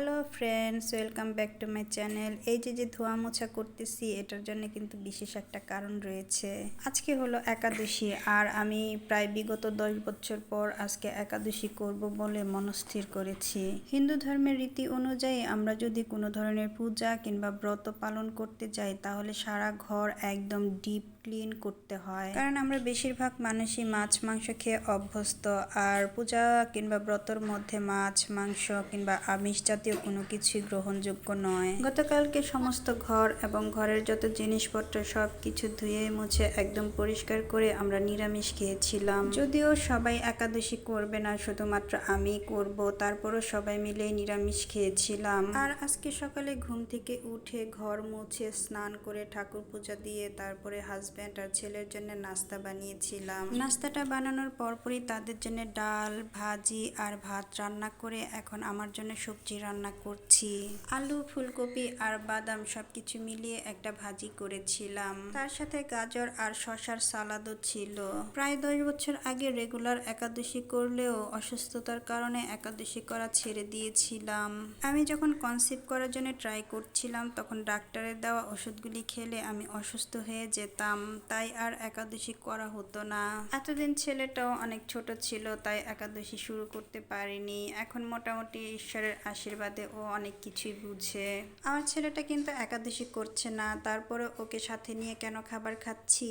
Hello friends welcome back to my channel এই যে যে ধোয়া মোছা করতেছি, এটার জন্য কিন্তু বিশেষ একটা কারণ রয়েছে। আজকে হলো একাদশী, আর আমি প্রায় বিগত দশ বছর পর আজকে একাদশী করব বলে মনস্থির করেছি। হিন্দু ধর্মের রীতি অনুযায়ী আমরা যদি কোনো ধরনের পূজা কিংবা ব্রত পালন করতে যাই, তাহলে সারা ঘর একদম ডিপ ক্লিন করতে হয়। কারণ আমরা বেশিরভাগ মানুষই মাছ, মাংস খেয়ে অভ্যস্ত। আর পূজা কিংবা ব্রতর মধ্যে মাছ, মাংস কিংবা আমিষ জাতীয় কোনো কিছুই গ্রহণযোগ্য নয়। গতকালকে সমস্ত ঘর এবং ঘরের যত জিনিসপত্র সব কিছু ধুয়ে মুছে একদম পরিষ্কার করে আমরা নিরামিষ খেয়েছিলাম। যদিও সবাই একাদশী করবে না, শুধুমাত্র আমি করব, তারপরও সবাই মিলে নিরামিষ খেয়েছিলাম। আর আজকে সকালে ঘুম থেকে উঠে ঘর মুছে স্নান করে ঠাকুর পূজা দিয়ে তারপরে হাজব্যান্ড আর ছেলের জন্য নাস্তা বানিয়েছিলাম। নাস্তাটা বানানোর পরপরই তাদের জন্য ডাল, ভাজি আর ভাত রান্না করে এখন আমার জন্য সবজি রান্না করছি। আলু, ফুলকপি আর বাদাম সবকিছু মিলিয়ে একটা ভাজি করেছিলাম। তার সাথে গাজর আর শশার সালাদও ছিল। প্রায় দশ বছর আগে রেগুলার একাদশী করলেও অসুস্থতার কারণে একাদশী করা ছেড়ে দিয়েছিলাম। আমি যখন কনসিভ করার জন্য ট্রাই করছিলাম, তখন ডাক্তারের দেওয়া ওষুধগুলি খেলে আমি অসুস্থ হয়ে যেতাম। তাই আর একাদশী করা হতো না। এতদিন ছেলেটাও অনেক ছোট ছিল, তাই একাদশী শুরু করতে পারিনি। এখন মোটামুটি ঈশ্বরের আশীর্বাদে ও অনেক কিছুই বুঝে। আমার ছেলেটা কিন্তু একাদশী করছে না, তারপরে ওকে সাথে নিয়ে কেন খাবার খাচ্ছি?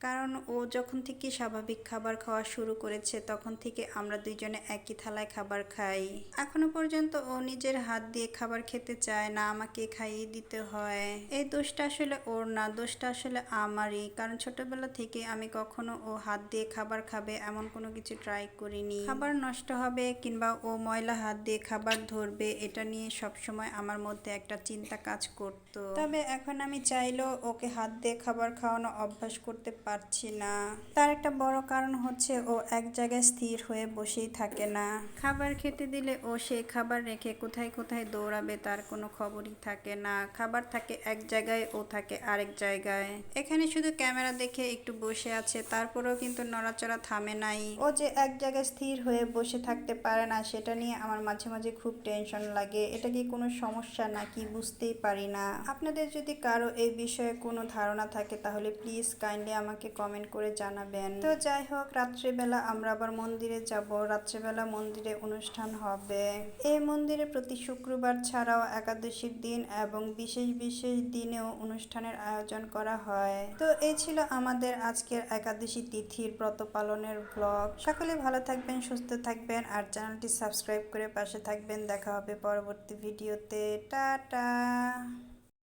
কারণ ও যখন থেকে স্বাভাবিক খাবার খাওয়া শুরু করেছে, তখন থেকে আমরা দুইজনে একই থালায় খাবার খাই। এখনও পর্যন্ত ও নিজের হাত দিয়ে খাবার খেতে চায় না, আমাকে খাইয়ে দিতে হয়। এই দোষটা আসলে ওর না, দোষটা আসলে আমারই। কারণ ছোটবেলা থেকে আমি কখনো ও হাত দিয়ে খাবার খাবে এমন কোনো কিছু ট্রাই করিনি। খাবার নষ্ট হবে কিংবা ও ময়লা হাত দিয়ে খাবার ধরবে, এটা নিয়ে সবসময় আমার মধ্যে একটা চিন্তা কাজ করত। তবে এখন আমি চাইলেও ওকে হাত দিয়ে খাবার খাওয়ানো অভ্যাস করতে পারছি না। তার একটা বড় কারণ হচ্ছে ও এক জায়গায় স্থির হয়ে বসেই থাকে না। খাবার খেতে দিলে ও সেই খাবার রেখে কোথায় কোথায় দৌড়াবে তার কোনো খবরই থাকে না। খাবার থাকে এক জায়গায়, ও থাকে আরেক জায়গায়। এখানে শুধু ক্যামেরা দেখে একটু বসে আছে, তারপরেও কিন্তু নড়াচড়া থামে নাই। ও যে এক জায়গায় স্থির হয়ে বসে থাকতে পারে না, সেটা নিয়ে আমার মাঝে মাঝে খুব টেনশন লাগে। এটা কি কোনো সমস্যা নাকি বুঝতেই পারি না। আপনাদের যদি কারও এই বিষয়ে কোনো ধারণা থাকে, তাহলে প্লিজ কাইন্ডলি আমাকে কমেন্ট করে জানাবেন। তো যাই হোক, রাত্রিবেলা আমরা আবার মন্দিরে যাব। রাত্রিবেলা মন্দিরে অনুষ্ঠান হবে। এই মন্দিরে প্রতি শুক্রবার ছাড়াও একাদশীর দিন এবং বিশেষ বিশেষ দিনেও অনুষ্ঠানের আয়োজন করা হয়। তো এই ছিল আমাদের আজকের একাদশী তিথির ব্রত পালনের ব্লগ সকলে ভালো থাকবেন, সুস্থ থাকবেন আর চ্যানেলটি সাবস্ক্রাইব করে পাশে থাকবেন। দেখা হবে পরবর্তী ভিডিওতে। টাটা!